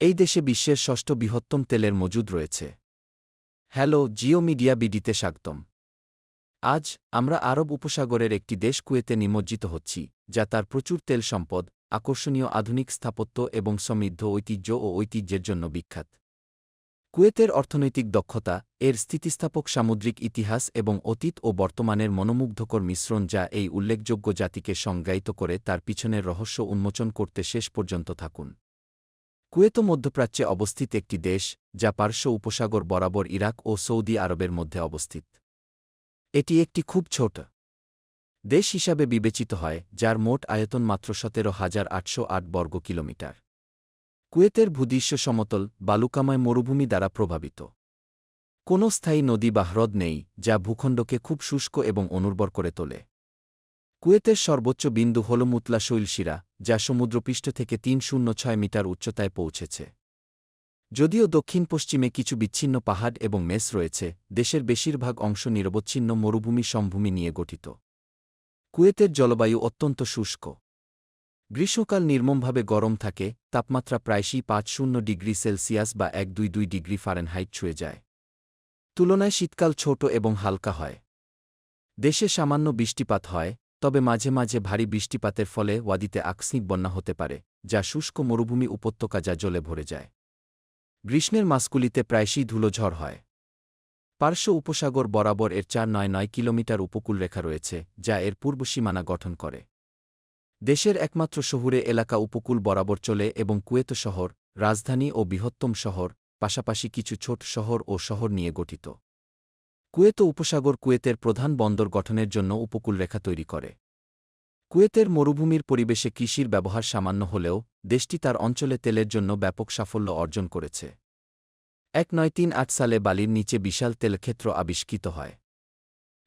এই দেশে বিশ্বের ষষ্ঠ বৃহত্তম তেলের মজুদ রয়েছে। হ্যালো, জিও মিডিয়া বিডিতে স্বাগতম। আজ আমরা আরব উপসাগরের একটি দেশ কুয়েতে নিমজ্জিত হচ্ছি, যা তার প্রচুর তেল সম্পদ, আকর্ষণীয় আধুনিক স্থাপত্য এবং সমৃদ্ধ ঐতিহ্য ও ঐতিহ্যের জন্য বিখ্যাত। কুয়েতের অর্থনৈতিক দক্ষতা, এর স্থিতিস্থাপক সামুদ্রিক ইতিহাস এবং অতীত ও বর্তমানের মনোমুগ্ধকর মিশ্রণ যা এই উল্লেখযোগ্য জাতিকে সংজ্ঞায়িত করে তার পিছনের রহস্য উন্মোচন করতে শেষ পর্যন্ত থাকুন। কুয়েত মধ্যপ্রাচ্যে অবস্থিত একটি দেশ, যা পার্শ্ব উপসাগর বরাবর ইরাক ও সৌদি আরবের মধ্যে অবস্থিত। এটি একটি খুব ছোট দেশ হিসাবে বিবেচিত হয়, যার মোট আয়তন মাত্র সতেরো হাজার আটশো আট বর্গ কিলোমিটার। কুয়েতের ভূদৃশ্য সমতল, বালুকাময় মরুভূমি দ্বারা প্রভাবিত। কোনো স্থায়ী নদী বা হ্রদ নেই, যা ভূখণ্ডকে খুব শুষ্ক এবং অনুর্বর করে তোলে। কুয়েতের সর্বোচ্চ বিন্দু হল মুতলা শৈলশিরা, যা সমুদ্রপৃষ্ঠ থেকে তিন শূন্য ছয় মিটার উচ্চতায় পৌঁছেছে। যদিও দক্ষিণ পশ্চিমে কিছু বিচ্ছিন্ন পাহাড় এবং মেস রয়েছে, দেশের বেশিরভাগ অংশ নিরবচ্ছিন্ন মরুভূমি সমভূমি নিয়ে গঠিত। কুয়েতের জলবায়ু অত্যন্ত শুষ্ক। গ্রীষ্মকাল নির্মমভাবে গরম থাকে, তাপমাত্রা প্রায়শই পাঁচ শূন্য ডিগ্রি সেলসিয়াস বা এক দুই দুই ডিগ্রি ফারেনহাইট ছুঁয়ে যায়। তুলনায় শীতকাল ছোট এবং হালকা হয়। দেশে সামান্য বৃষ্টিপাত হয় তবে মাঝে মাঝে ভারী বৃষ্টিপাতের ফলে ওয়াদিতে আকস্মিক বন্যা হতে পারে, যা শুষ্ক মরুভূমি উপত্যকা যা জলে ভরে যায়। গ্রীষ্মের মাসগুলিতে প্রায়শই ধুলোঝড় হয়। পার্শ্ব উপসাগর বরাবর এর চার নয় নয় কিলোমিটার উপকূলরেখা রয়েছে, যা এর পূর্ব সীমানা গঠন করে। দেশের একমাত্র শহুরে এলাকা উপকূল বরাবর চলে এবং কুয়েত শহর, রাজধানী ও বৃহত্তম শহর, পাশাপাশি কিছু ছোট শহর ও শহর নিয়ে গঠিত। কুয়েত উপসাগর কুয়েতের প্রধান বন্দর গঠনের জন্য উপকূলরেখা তৈরি করে। কুয়েতের মরুভূমির পরিবেশে কৃষির ব্যবহার সামান্য হলেও, দেশটি তার অঞ্চলে তেলের জন্য ব্যাপক সাফল্য অর্জন করেছে। এক নয় তিন আট সালে বালির নিচে বিশাল তেলক্ষেত্র আবিষ্কৃত হয়।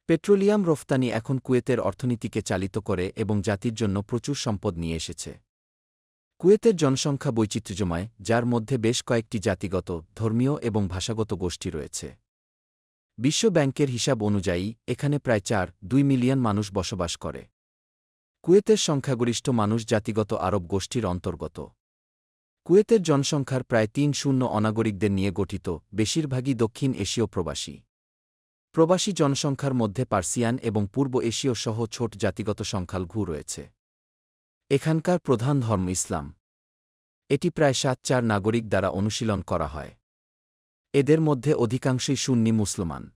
পেট্রোলিয়াম রফতানি এখন কুয়েতের অর্থনীতিকে চালিত করে এবং জাতির জন্য প্রচুর সম্পদ নিয়ে এসেছে। কুয়েতের জনসংখ্যা বৈচিত্র্যময়, যার মধ্যে বেশ কয়েকটি জাতিগত, ধর্মীয় এবং ভাষাগত গোষ্ঠী রয়েছে। বিশ্ব ব্যাংকের হিসাব অনুযায়ী, এখানে প্রায় চার, দুই মিলিয়ন মানুষ বসবাস করে। কুয়েতের সংখ্যাগরিষ্ঠ মানুষ জাতিগত আরব গোষ্ঠীর অন্তর্গত। কুয়েতের জনসংখ্যার প্রায় তিন শূন্য অনাগরিকদের নিয়ে গঠিত, বেশিরভাগই দক্ষিণ এশীয় প্রবাসী। প্রবাসী জনসংখ্যার মধ্যে পার্সিয়ান এবং পূর্ব এশীয় সহ ছোট জাতিগত সংখ্যালঘু রয়েছে। এখানকার প্রধান ধর্ম ইসলাম। এটি প্রায় সাত, চার নাগরিক দ্বারা অনুশীলন করা হয়। এদের মধ্যে অধিকাংশই সুন্নি মুসলমান।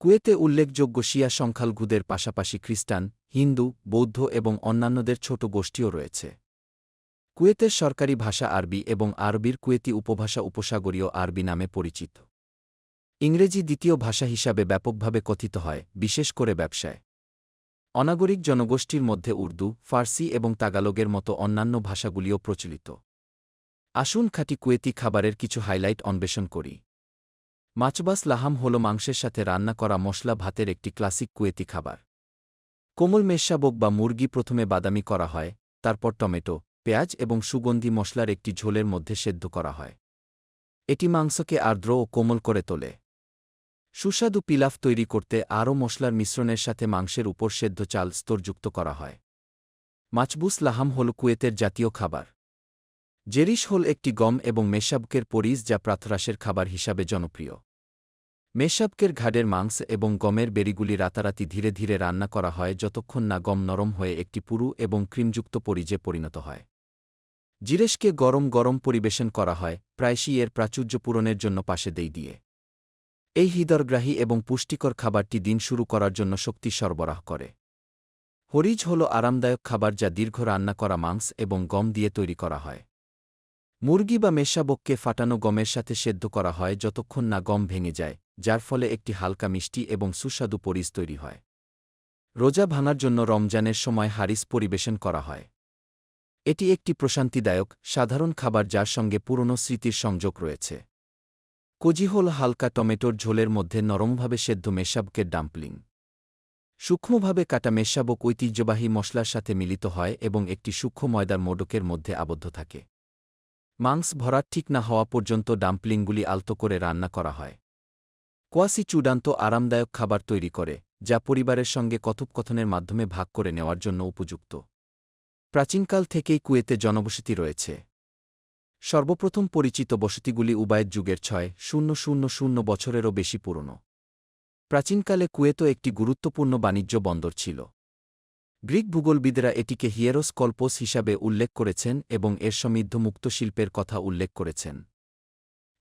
কুয়েতে উল্লেখযোগ্য শিয়া সংখ্যালঘুদের পাশাপাশি খ্রিস্টান, হিন্দু, বৌদ্ধ এবং অন্যান্যদের ছোট গোষ্ঠীও রয়েছে। কুয়েতের সরকারি ভাষা আরবি এবং আরবির কুয়েতি উপভাষা উপসাগরীয় আরবি নামে পরিচিত। ইংরেজি দ্বিতীয় ভাষা হিসাবে ব্যাপকভাবে কথিত হয়, বিশেষ করে ব্যবসায়। অনাগরিক জনগোষ্ঠীর মধ্যে উর্দু, ফার্সি এবং তাগালোগের মতো অন্যান্য ভাষাগুলিও প্রচলিত। আসুন খাঁটি কুয়েতি খাবারের কিছু হাইলাইট অন্বেষণ করি। মাছবাস লাহাম হল মাংসের সাথে রান্না করা মশলা ভাতের একটি ক্লাসিক কুয়েতি খাবার। কোমল মেষাবক বা মুরগি প্রথমে বাদামি করা হয়, তারপর টমেটো, পেঁয়াজ এবং সুগন্ধি মশলার একটি ঝোলের মধ্যে সেদ্ধ করা হয়। এটি মাংসকে আর্দ্র ও কোমল করে তোলে। সুস্বাদু পিলাফ তৈরি করতে আরও মশলার মিশ্রণের সাথে মাংসের উপর সেদ্ধ চাল স্তরযুক্ত করা হয়। মাছবুস লাহাম হল কুয়েতের জাতীয় খাবার। জেরিশ হল একটি গম এবং মেশাবকের পরিজ যা প্রাথরাসের খাবার হিসাবে জনপ্রিয়। মেশাবকের ঘাডের মাংস এবং গমের বেরিগুলি রাতারাতি ধীরে ধীরে রান্না করা হয় যতক্ষণ না গম নরম হয়ে একটি পুরু এবং ক্রিমযুক্ত পরিজে পরিণত হয়। জিরেশকে গরম গরম পরিবেশন করা হয়, প্রায়শই এর প্রাচুর্য পূরণের জন্য পাশে দেই দিয়ে। এই হৃদরগ্রাহী এবং পুষ্টিকর খাবারটি দিন শুরু করার জন্য শক্তি সরবরাহ করে। হরিজ হল আরামদায়ক খাবার যা দীর্ঘ রান্না করা মাংস এবং গম দিয়ে তৈরি করা হয়। মুরগি বা মেশাবককে ফাটানো গমের সাথে সেদ্ধ করা হয় যতক্ষণ না গম ভেঙে যায়, যার ফলে একটি হালকা মিষ্টি এবং সুস্বাদু পরিস তৈরি হয়। রোজা ভাঙার জন্য রমজানের সময় হারিস পরিবেশন করা হয়। এটি একটি প্রশান্তিদায়ক, সাধারণ খাবার যার সঙ্গে পুরনো স্মৃতির সংযোগ রয়েছে। কোজি হল হালকা টমেটোর ঝোলের মধ্যে নরমভাবে সেদ্ধ মেশাবকের ডাম্পলিং। সূক্ষ্মভাবে কাটা মেশাবক ঐতিহ্যবাহী মশলার সাথে মিলিত হয় এবং একটি সূক্ষ্ম ময়দার মোডকের মধ্যে আবদ্ধ থাকে। মাংস ভরা ঠিক না হওয়া পর্যন্ত ডাম্পলিংগুলি আলতো করে রান্না করা হয়। কোয়াসি চূড়ান্ত আরামদায়ক খাবার তৈরি করে, যা পরিবারের সঙ্গে কথোপকথনের মাধ্যমে ভাগ করে নেওয়ার জন্য উপযুক্ত। প্রাচীনকাল থেকেই কুয়েতে জনবসতি রয়েছে। সর্বপ্রথম পরিচিত বসতিগুলি উবায়ের যুগের ছয়, শূন্য শূন্য শূন্য বছরেরও বেশি পুরনো। প্রাচীনকালে কুয়েতো একটি গুরুত্বপূর্ণ বাণিজ্য বন্দর ছিল। গ্রিক ভূগোলবিদরা এটিকে হিয়েরোস কল্পোস হিসাবে উল্লেখ করেছেন এবং এর সমৃদ্ধ মুক্ত শিল্পের কথা উল্লেখ করেছেন।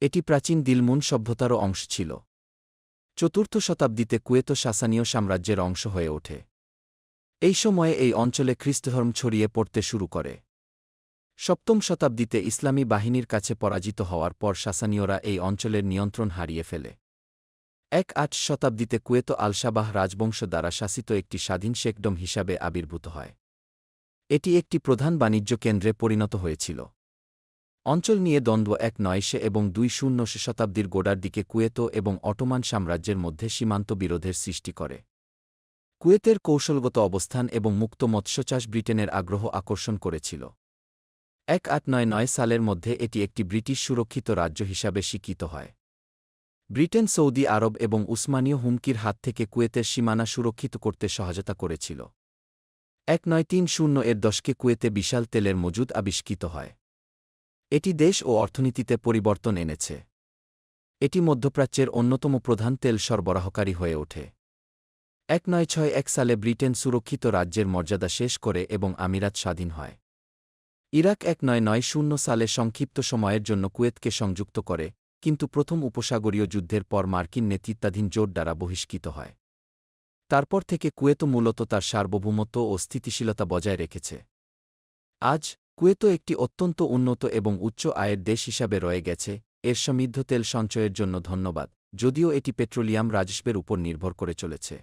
এটি প্রাচীন দিলমুন সভ্যতারও অংশ ছিল। চতুর্থ শতাব্দীতে কুয়েতো শাসানীয় সাম্রাজ্যের অংশ হয়ে ওঠে। এই সময়ে এই অঞ্চলে খ্রিস্টধর্ম ছড়িয়ে পড়তে শুরু করে। সপ্তম শতাব্দীতে ইসলামী বাহিনীর কাছে পরাজিত হওয়ার পর শাসানীয়রা এই অঞ্চলের নিয়ন্ত্রণ হারিয়ে ফেলে। এক আট শতাব্দীতে কুয়েত আলশাবাহ রাজবংশ দ্বারা শাসিত একটি স্বাধীন শেকডম হিসাবে আবির্ভূত হয়। এটি একটি প্রধান বাণিজ্য কেন্দ্রে পরিণত হয়েছিল। অঞ্চল নিয়ে দ্বন্দ্ব এক নয়শে এবং দুই শূন্য শতাব্দীর গোড়ার দিকে কুয়েত এবং অটোমান সাম্রাজ্যের মধ্যে সীমান্ত বিরোধের সৃষ্টি করে। কুয়েতের কৌশলগত অবস্থান এবং মুক্ত মৎস্যচাষ ব্রিটেনের আগ্রহ আকর্ষণ করেছিল। এক আট নয় নয় সালের মধ্যে এটি একটি ব্রিটিশ সুরক্ষিত রাজ্য হিসাবে স্বীকৃত হয়। ব্রিটেন সৌদি আরব এবং উসমানীয় হুমকির হাত থেকে কুয়েতের সীমানা সুরক্ষিত করতে সহায়তা করেছিল। এক নয় তিন শূন্য এর দশকে কুয়েতে বিশাল তেলের মজুদ আবিষ্কৃত হয়। এটি দেশ ও অর্থনীতিতে পরিবর্তন এনেছে। এটি মধ্যপ্রাচ্যের অন্যতম প্রধান তেল সরবরাহকারী হয়ে ওঠে। এক নয় ছয় এক সালে ব্রিটেন সুরক্ষিত রাজ্যের মর্যাদা শেষ করে এবং আমিরাত স্বাধীন হয়। ইরাক এক নয় নয় শূন্য সালে সংক্ষিপ্ত সময়ের জন্য কুয়েতকে সংযুক্ত করে কিন্তু প্রথম উপসাগরীয় যুদ্ধের পর মার্কিন নেতৃত্বাধীন জোট দ্বারা বহিষ্কৃত হয়। তারপর থেকে কুয়েত মূলত তার সার্বভৌমত্ব ও স্থিতিশীলতা বজায় রেখেছে। আজ, কুয়েত একটি অত্যন্ত উন্নত এবং উচ্চ আয়ের দেশ হিসাবে রয়ে গেছে, এর সমৃদ্ধ তেল সঞ্চয়ের জন্য ধন্যবাদ, যদিও এটি পেট্রোলিয়াম রাজস্বের উপর নির্ভর করে চলেছে।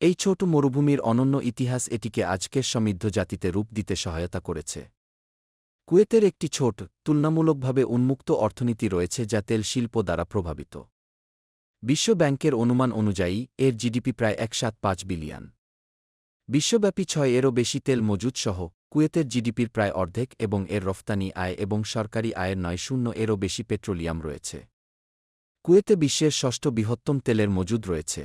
এই ছোট মরুভূমির অনন্য ইতিহাস এটিকে আজকের সমৃদ্ধ জাতিতে রূপ দিতে সহায়তা করেছে। কুয়েতের একটি ছোট, তুলনামূলকভাবে উন্মুক্ত অর্থনীতি রয়েছে যা তেল শিল্প দ্বারা প্রভাবিত। বিশ্ব ব্যাংকের অনুমান অনুযায়ী, এর জিডিপি প্রায় এক সাত পাঁচ বিলিয়ন। বিশ্বব্যাপী ছয় এরও বেশি তেল মজুদ সহ কুয়েতের জিডিপির প্রায় অর্ধেক এবং এর রফতানি আয় এবং সরকারি আয়ের নয় শূন্য এরও বেশি পেট্রোলিয়াম রয়েছে। কুয়েতে বিশ্বের ষষ্ঠ বৃহত্তম তেলের মজুদ রয়েছে।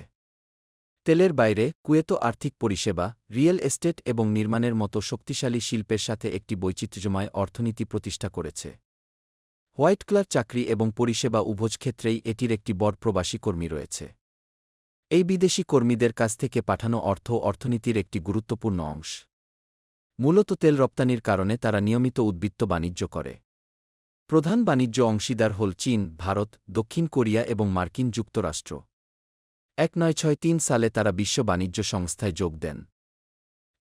তেলের বাইরে কুয়েতো আর্থিক পরিষেবা, রিয়েল এস্টেট এবং নির্মাণের মতো শক্তিশালী শিল্পের সাথে একটি বৈচিত্র্যময় অর্থনীতি প্রতিষ্ঠা করেছে। হোয়াইট ক্লার চাকরি এবং পরিষেবা উভয় ক্ষেত্রেই এটির একটি বড় প্রবাসী কর্মী রয়েছে। এই বিদেশি কর্মীদের কাছ থেকে পাঠানো অর্থ অর্থনীতির একটি গুরুত্বপূর্ণ অংশ। মূলত তেল রপ্তানির কারণে তারা নিয়মিত উদ্বৃত্ত বাণিজ্য করে। প্রধান বাণিজ্য অংশীদার হল চীন, ভারত, দক্ষিণ কোরিয়া এবং মার্কিন যুক্তরাষ্ট্র। এক নয় ছয় তিন সালে তারা বিশ্ব বাণিজ্য সংস্থায় যোগ দেন।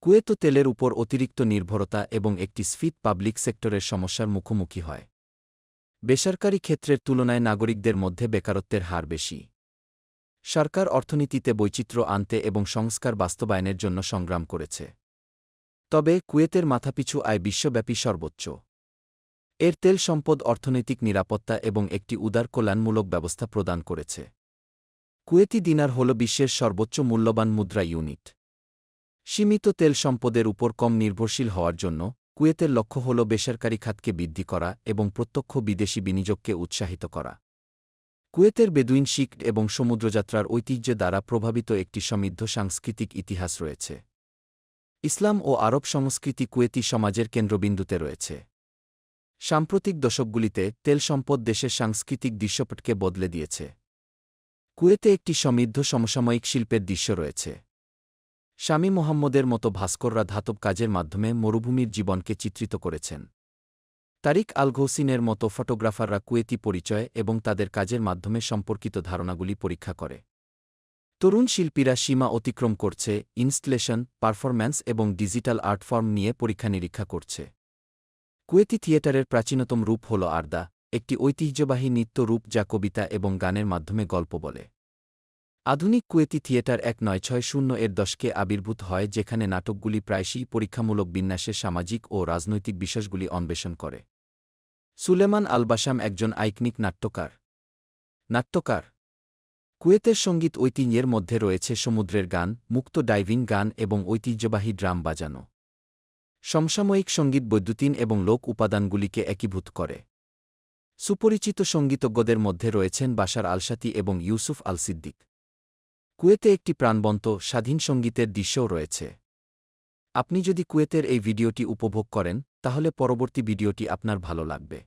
কুয়েতো তেলের উপর অতিরিক্ত নির্ভরতা এবং একটি স্ফীত পাবলিক সেক্টরের সমস্যার মুখোমুখি হয়। বেসরকারি ক্ষেত্রের তুলনায় নাগরিকদের মধ্যে বেকারত্বের হার বেশি। সরকার অর্থনীতিতে বৈচিত্র্য আনতে এবং সংস্কার বাস্তবায়নের জন্য সংগ্রাম করেছে। তবে কুয়েতের মাথাপিছু আয় বিশ্বব্যাপী সর্বোচ্চ। এর তেল সম্পদ অর্থনৈতিক নিরাপত্তা এবং একটি উদার কল্যাণমূলক ব্যবস্থা প্রদান করেছে। কুয়েতি দিনার হল বিশ্বের সর্বোচ্চ মূল্যবান মুদ্রা ইউনিট। সীমিত তেল সম্পদের উপর কম নির্ভরশীল হওয়ার জন্য কুয়েতের লক্ষ্য হল বেসরকারি খাতকে বৃদ্ধি করা এবং প্রত্যক্ষ বিদেশি বিনিয়োগকে উৎসাহিত করা। কুয়েতের বেদুইন শিখ এবং সমুদ্রযাত্রার ঐতিহ্য দ্বারা প্রভাবিত একটি সমৃদ্ধ সাংস্কৃতিক ইতিহাস রয়েছে। ইসলাম ও আরব সংস্কৃতি কুয়েতি সমাজের কেন্দ্রবিন্দুতে রয়েছে। সাম্প্রতিক দশকগুলিতে তেল সম্পদ দেশের সাংস্কৃতিক দৃশ্যপটকে বদলে দিয়েছে। কুয়েতে একটি সমৃদ্ধ সমসাময়িক শিল্পের দৃশ্য রয়েছে। স্বামী মোহাম্মদের মতো ভাস্কররা ধাতব কাজের মাধ্যমে মরুভূমির জীবনকে চিত্রিত করেছেন। তারিক আলঘৌসিনের মতো ফটোগ্রাফাররা কুয়েতি পরিচয় এবং তাদের কাজের মাধ্যমে সম্পর্কিত ধারণাগুলি পরীক্ষা করে। তরুণ শিল্পীরা সীমা অতিক্রম করছে, ইনস্টলেশন, পারফরম্যান্স এবং ডিজিটাল আর্ট ফর্ম নিয়ে পরীক্ষা নিরীক্ষা করছে। কুয়েতি থিয়েটারের প্রাচীনতম রূপ হল আর্দা। একটি ঐতিহ্যবাহী নৃত্য রূপ যা কবিতা এবং গানের মাধ্যমে গল্প বলে। আধুনিক কুয়েতি থিয়েটার এক নয় ছয় শূন্য এর দশকে আবির্ভূত হয়, যেখানে নাটকগুলি প্রায়শই পরীক্ষামূলক বিন্যাসে সামাজিক ও রাজনৈতিক বিষয়গুলি অন্বেষণ করে। সুলেমান আলবাসাম একজন আইকনিক নাট্যকার। নাট্যকার। কুয়েতের সংগীত ঐতিহ্যের মধ্যে রয়েছে সমুদ্রের গান, মুক্ত ডাইভিং গান এবং ঐতিহ্যবাহী ড্রাম বাজানো। সমসাময়িক সংগীত বৈদ্যুতিন এবং লোক উপাদানগুলিকে একীভূত করে। সুপরিচিত সঙ্গীতজ্ঞদের মধ্যে রয়েছেন বাশার আলসাতি এবং ইউসুফ আল সিদ্দিক কুয়েতে একটি প্রাণবন্ত, স্বাধীন সঙ্গীতের দৃশ্যও রয়েছে। আপনি যদি কুয়েতের এই ভিডিওটি উপভোগ করেন, তাহলে পরবর্তী ভিডিওটি আপনার ভালো লাগবে।